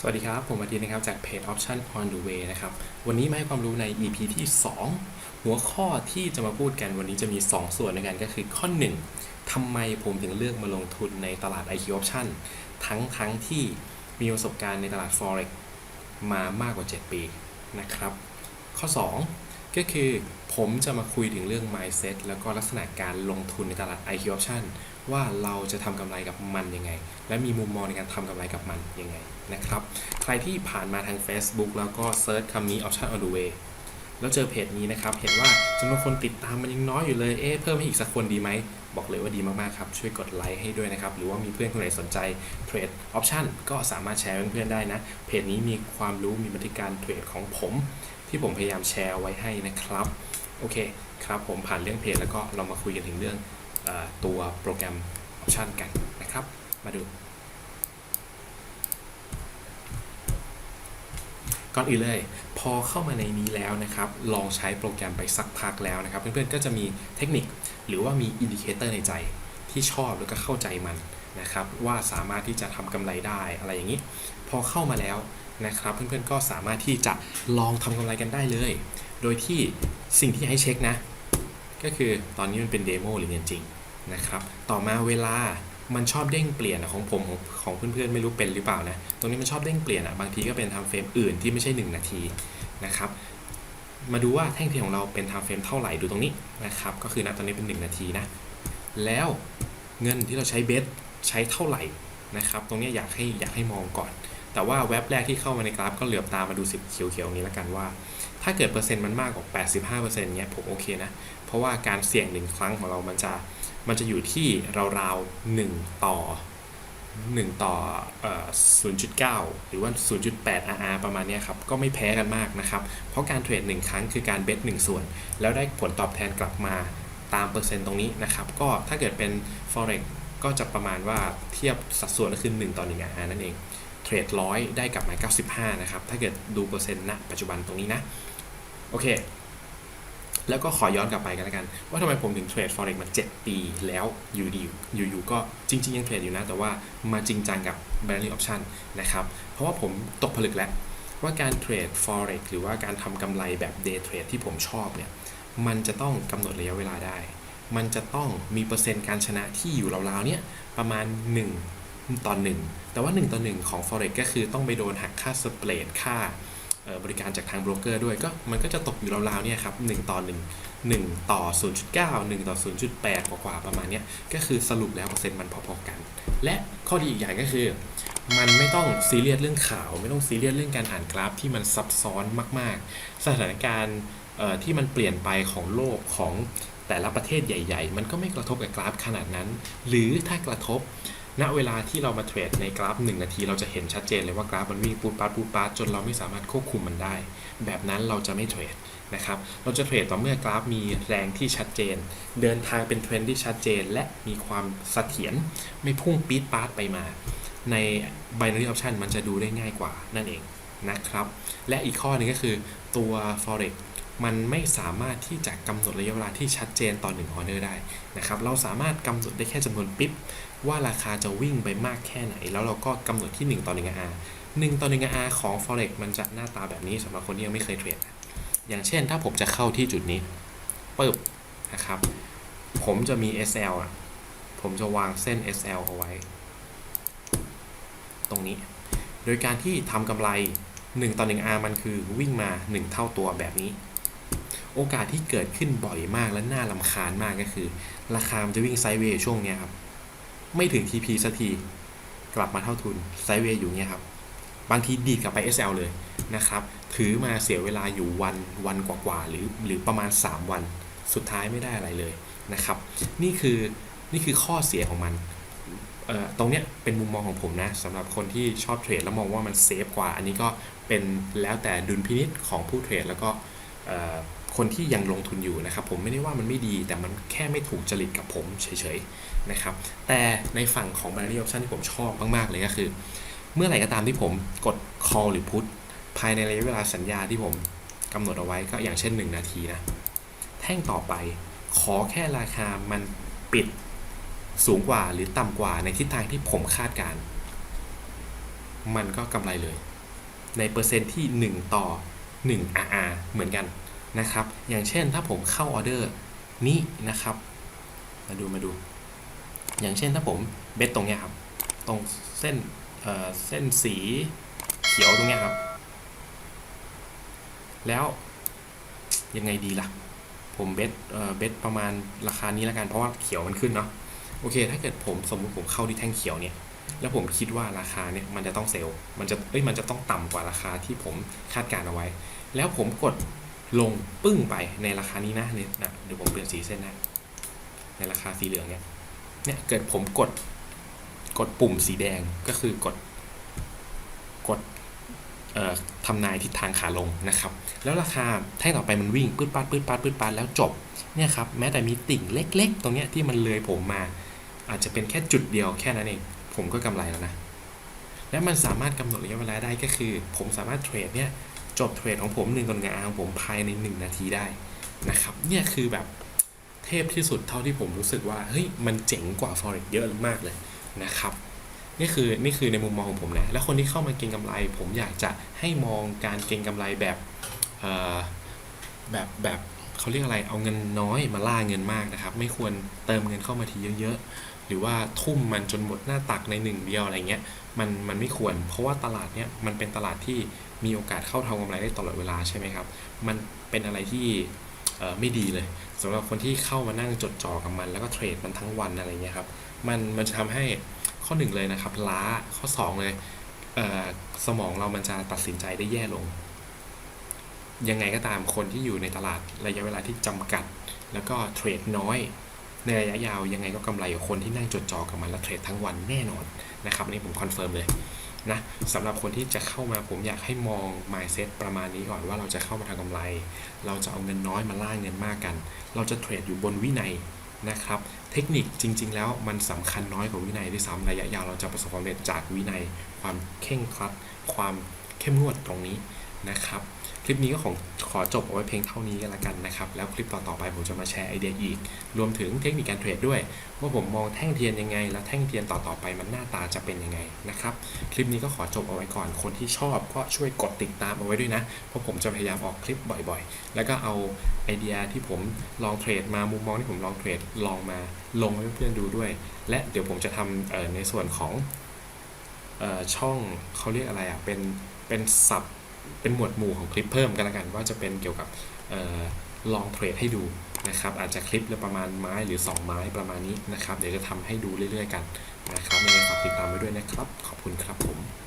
สวัสดีครับ ผมอาทิตย์นะครับ จากเพจ Option on the way นะครับ วันนี้มาให้ความรู้ใน EP ที่ 2 หัวข้อที่จะมาพูดกันวันนี้จะมี 2 ส่วนด้วยกันก็คือข้อ 1ทำไมผมถึงเลือกมาลงทุนในตลาด IQ Option ทั้งทั้งที่มีประสบการณ์ในตลาด Forex มามากกว่า 7 ปีนะครับ ข้อ 2 ก็คือผมจะมาคุยถึงเรื่อง mindset แล้วก็ลักษณะการลงทุนในตลาด IQ Option ว่าเราจะทำกำไรกับมันยังไง และมีมุมมองในการทำกำไรกับมันยังไงนะครับ ใครที่ผ่านมาทาง Facebook แล้วก็เซิร์ชคำนี้ Option on the way แล้วเจอเพจนี้นะครับ เห็นว่าจำนวนคนติดตามมันยังน้อยอยู่เลย เอ๊ะเพิ่มให้อีกสักคนดีไหม บอกเลยว่าดีมากๆครับ ช่วยกดไลค์ให้ด้วยนะครับ หรือว่ามีเพื่อนคนไหนสนใจเทรดออปชันก็สามารถแชร์เพื่อนๆได้นะ เพจนี้มีความรู้มีบันทึกการเทรดของผม ที่ผมพยายามแชร์ไว้ให้นะครับ โอเคครับผมผ่านเรื่องเพจแล้วก็เรามาคุยกันถึงเรื่อง ตัวโปรแกรมออปชันกันนะครับ มาดู ก่อนอื่นเลย พอเข้ามาในนี้แล้วนะครับ ลองใช้โปรแกรมไปสักพักแล้วนะครับ เพื่อนๆก็จะมีเทคนิคหรือว่ามีอินดิเคเตอร์ในใจที่ชอบแล้วก็เข้าใจมันนะครับว่าสามารถที่จะทำกำไรได้อะไรอย่างนี้ พอเข้ามาแล้วนะครับ เพื่อนๆก็สามารถที่จะลองทำกำไรกันได้เลย โดยที่สิ่งที่ให้เช็คนะ ก็คือตอนนี้มันเป็นเดโมหรือเงินจริง นะครับ ต่อมาเวลามันชอบเด้งเปลี่ยนของผมของเพื่อนๆไม่รู้เป็นหรือเปล่านะ ตรงนี้มันชอบเด้งเปลี่ยนอะบางทีก็เป็นทำเฟรมอื่นที่ไม่ใช่ 1 นาทีนะครับ มาดูว่าแท่งเทียนของเราเป็นทำเฟรมเท่าไหร่ดูตรงนี้นะครับ ก็คือณตอนนี้เป็น 1 นาทีนะ แล้วเงินที่เราใช้เบสใช้เท่าไหร่นะครับ ตรงนี้อยากให้อยากให้มองก่อน แต่ว่าเว็บแรกที่เข้ามาในกราฟก็เหลือบตามมาดูสิเขียวๆนี้แล้วกันว่า ถ้าเกิดเปอร์เซ็นต์มันมากกว่า 85%เนี้ยผมโอเคนะ เพราะว่าการเสี่ยงหนึ่งครั้งของเรามันจะ มันจะอยู่ที่ราวๆ1ต่อ 1 ต่อ 0.9 หรือว่า 0.8 RR ประมาณนี้ครับ ก็ไม่แพ้กันมากนะครับ เพราะการเทรด 1 ครั้งคือการเบส1ส่วน แล้วได้ผลตอบแทนกลับมาตามเปอร์เซ็นต์ตรงนี้นะครับ ก็ถ้าเกิดเป็น forex ก็จะประมาณว่าเทียบสัดส่วนก็คือ 1 ต่อ 1 RR นั่นเอง เทรดร้อยได้กลับมา 95 นะครับ ถ้าเกิดดูเปอร์เซ็นต์ณปัจจุบันตรงนี้นะ โอเค แล้วก็ขอย้อนกลับไปกันแล้วกัน ว่าทำไมผมถึงเทรด forex มา 7 ปีแล้วอยู่ดีอยู่ๆก็จริง ๆ ยังเทรดอยู่นะ แต่ว่ามาจริงจังกับ binary option นะครับ เพราะว่าผมตกผลึกแล้วว่าการเทรด forex หรือว่าการทำกำไรแบบ day trade ที่ผมชอบเนี่ยมันจะต้องกำหนดระยะเวลาได้ มันจะต้องมีเปอร์เซ็นต์การชนะที่อยู่ราวๆเนี่ยประมาณ 1 ต่อ 1 แต่ว่า 1 ต่อ 1 ของ forex ก็คือต้องไปโดนหักค่าสเปรดค่า บริการจากทางโบรกเกอร์ด้วยก็มันก็จะตกอยู่ราวๆเนี่ยครับ1ต่อ 1 1 ต่อ 0.9 1 ต่อ 0.8 กว่าๆประมาณนี้ก็คือสรุปแล้วเปอร์เซ็นต์มันพอๆกัน และข้อดีอีกอย่างก็คือ มันไม่ต้องซีเรียสเรื่องข่าว ไม่ต้องซีเรียสเรื่องการอ่านกราฟที่มันซับซ้อนมาก ๆ สถานการณ์ที่มันเปลี่ยนไปของโลกของแต่ละประเทศใหญ่ ๆ มันก็ไม่กระทบกับกราฟขนาดนั้น หรือถ้ากระทบ ณเวลาที่เรามาเทรดในกราฟ 1 นาที เราจะเห็นชัดเจนเลยว่ากราฟมันวิ่งปูดปาดปูดปาดจนเราไม่สามารถควบคุมมันได้ แบบนั้นเราจะไม่เทรดนะครับเราจะเทรดต่อเมื่อกราฟมีแรงที่ชัดเจน เดินทางเป็นเทรนด์ที่ชัดเจน และมีความเสถียรไม่พุ่งปี๊ดปาดไปมา ใน binary option มันจะดูได้ง่ายกว่านั่นเองนะครับ และอีกข้อหนึงก็คือตัว forex มันไม่สามารถที่จะกำหนดระยะเวลาที่ชัดเจนต่อ1ออเดอร์ได้นะครับ เราสามารถกำหนดได้แค่จำนวนปิ๊บว่าราคาจะวิ่งไปมากแค่ไหน แล้วเราก็กำหนดที่ 1 ต่อ1 R 1 ต่อ1 R ของ Forex มันจะหน้าตาแบบนี้สำหรับคนที่ยังไม่เคยเทรด อย่างเช่นถ้าผมจะเข้าที่จุดนี้ปึ๊บนะครับ ผมจะมี SL อะ ผมจะวางเส้น SL เอาไว้ ตรงนี้ โดยการที่ทำกำไร 1 ต่อ 1 R มันคือวิ่งมา 1 เท่าตัวแบบนี้ โอกาสที่เกิดขึ้นบ่อยมากและน่าลำคาญมากก็คือ ราคามันจะวิ่งไซด์เวย์ช่วงเนี้ยครับ ไม่ถึง TP สักที กลับมาเท่าทุนไซด์เวย์อยู่เนี้ยครับ บางทีดีดกลับไป SL เลยนะครับ ถือมาเสียเวลาอยู่วันวันกว่าๆหรือหรือประมาณ 3 วัน สุดท้ายไม่ได้อะไรเลยนะครับ นี่คือนี่คือข้อเสียของมันตรงเนี้ยเป็นมุมมองของผมนะสำหรับคนที่ชอบเทรดแล้วมองว่ามันเซฟกว่า อันนี้ก็เป็นแล้วแต่ดุลพินิษของผู้เทรดแล้วก็ คนที่ยังลงทุนอยู่นะครับ ผมไม่ได้ว่ามันไม่ดีแต่มันแค่ไม่ถูกจริตกับผมเฉยๆนะครับ แต่ในฝั่งของ binary option ที่ผมชอบมากๆเลยก็คือ เมื่อไหร่ก็ตามที่ผมกด call หรือ put ภายในระยะเวลาสัญญาที่ผมกำหนดเอาไว้ก็อย่างเช่น 1 นาทีนะ แท่งต่อไปขอแค่ราคามันปิดสูงกว่าหรือต่ำกว่าในทิศทางที่ผมคาดการ มันก็กำไรเลย ในเปอร์เซ็นต์ที่ 1 ต่อ 1 RR เหมือนกัน นะครับ อย่างเช่นถ้าผมเข้าออเดอร์นี้นะครับ มาดูมาดู อย่างเช่นถ้าผมเบสตรงเนี้ยครับ ตรงเส้นเอ่อเส้นสีเขียวตรงเนี้ยครับ แล้วยังไงดีล่ะ ผมเบสเอ่อเบสประมาณราคานี้แล้วกัน เพราะว่าเขียวมันขึ้นเนาะ โอเค ถ้าเกิดผมสมมติผมเข้าที่แท่งเขียวเนี่ยแล้วผมคิดว่าราคาเนี่ยมันจะต้องเซลล์ มันจะ เอ้ย มันจะต้องต่ำกว่าราคาที่ผมคาดการเอาไว้ แล้วผมกด ลงปึ้งไปในราคานี้นะเนี่ยนะเดี๋ยวผมเปลี่ยนสีเส้นนะในราคาสีเหลืองเนี่ยเนี่ยเกิดผมกดกดปุ่มสีแดงก็คือกดกดเอ่อทำนายทิศทางขาลงนะครับ แล้วราคาแท่งต่อไปมันวิ่งปื๊ดปัดปื๊ดปัดปื๊ดปัดแล้วจบเนี่ยครับแม้แต่มีติ่งเล็ก ๆ ตรงเนี้ยที่มันเลยผมมา อาจจะเป็นแค่จุดเดียวแค่นั้นเอง ผมก็กำไรแล้วนะ และมันสามารถกำหนดระยะเวลาได้ก็คือ ผมสามารถเทรดเนี่ย จบเทรดของผมหนึ่งกลงานของผมภายใน 1 นาทีได้นะครับ เนี่ยคือแบบเทพที่สุดเท่าที่ผมรู้สึกว่าเฮ้ยมันเจ๋งกว่า forex เยอะมากเลยนะครับนี่คือนี่คือในมุมมองของผมนะและคนที่เข้ามาเก็งกำไร ผมอยากจะให้มองการเก็งกำไรแบบแบบแบบเขาเรียกอะไรเอาเงินน้อยมาล่าเงินมากนะครับ ไม่ควรเติมเงินเข้ามาทีเยอะๆ หรือว่าทุ่มมันจนหมดหน้าตักในหนึ่งเดียวอะไรเงี้ยมันมันไม่ควร เพราะว่าตลาดเนี้ยมันเป็นตลาดที่มีโอกาสเข้าทำกำไรได้ตลอดเวลาใช่ไหมครับ มันเป็นอะไรที่ไม่ดีเลยสำหรับคนที่เข้ามานั่งจดจ่อกับมัน แล้วก็เทรดมันทั้งวันอะไรเงี้ยครับมันมันจะทำให้ข้อหนึ่งเลยนะครับล้าข้อสองเลยเสมองเรามันจะตัดสินใจได้แย่ลง ยังไงก็ตามคนที่อยู่ในตลาดระยะเวลาที่จำกัด แล้วก็เทรดน้อย ในระยะยาวยังไงก็กำไรกว่าคนที่นั่งจดจ่อกับมันและเทรดทั้งวันแน่นอนนะครับอันนี้ผมคอนเฟิร์มเลยนะสำหรับคนที่จะเข้ามาผมอยากให้มอง mindset ประมาณนี้ก่อนว่าเราจะเข้ามาทำกำไร เราจะเอาเงินน้อยมาล่าเงินมากกัน เราจะเทรดอยู่บนวินัยนะครับ เทคนิคจริง ๆ แล้วมันสำคัญน้อยกว่าวินัยด้วยซ้ำระยะยาวเราจะประสบความสำเร็จจากวินัย ความเข่งครัด ความเข้มงวดตรงนี้ นะครับ คลิปนี้ก็ของขอจบเอาไว้เพียงเท่านี้กันละกันนะครับ แล้วคลิปต่อๆไปผมจะมาแชร์ไอเดียอีก รวมถึงเทคนิคการเทรดด้วย ว่าผมมองแท่งเทียนยังไง และแท่งเทียนต่อๆไปมันหน้าตาจะเป็นยังไงนะครับ คลิปนี้ก็ขอจบเอาไว้ก่อน คนที่ชอบก็ช่วยกดติดตามเอาไว้ด้วยนะ เพราะผมจะพยายามออกคลิปบ่อยๆ แล้วก็เอาไอเดียที่ผมลองเทรดมา มุมมองที่ผมลองเทรดลองมาลงให้เพื่อนๆดูด้วย และเดี๋ยวผมจะทำในส่วนของออช่องเขาเรียกอะไรอะ เป็น เป็นสับ เป็นหมวดหมู่ของคลิปเพิ่มกันละกัน ว่าจะเป็นเกี่ยวกับออลองเทรดให้ดูนะครับ อาจจะคลิปละประมาณไม้หรือ 2 ไม้ประมาณนี้นะครับ เดี๋ยวจะทำให้ดูเรื่อยๆกันนะครับยังไงฝากติดตามไว้ด้วยนะครับ ขอบคุณครับผม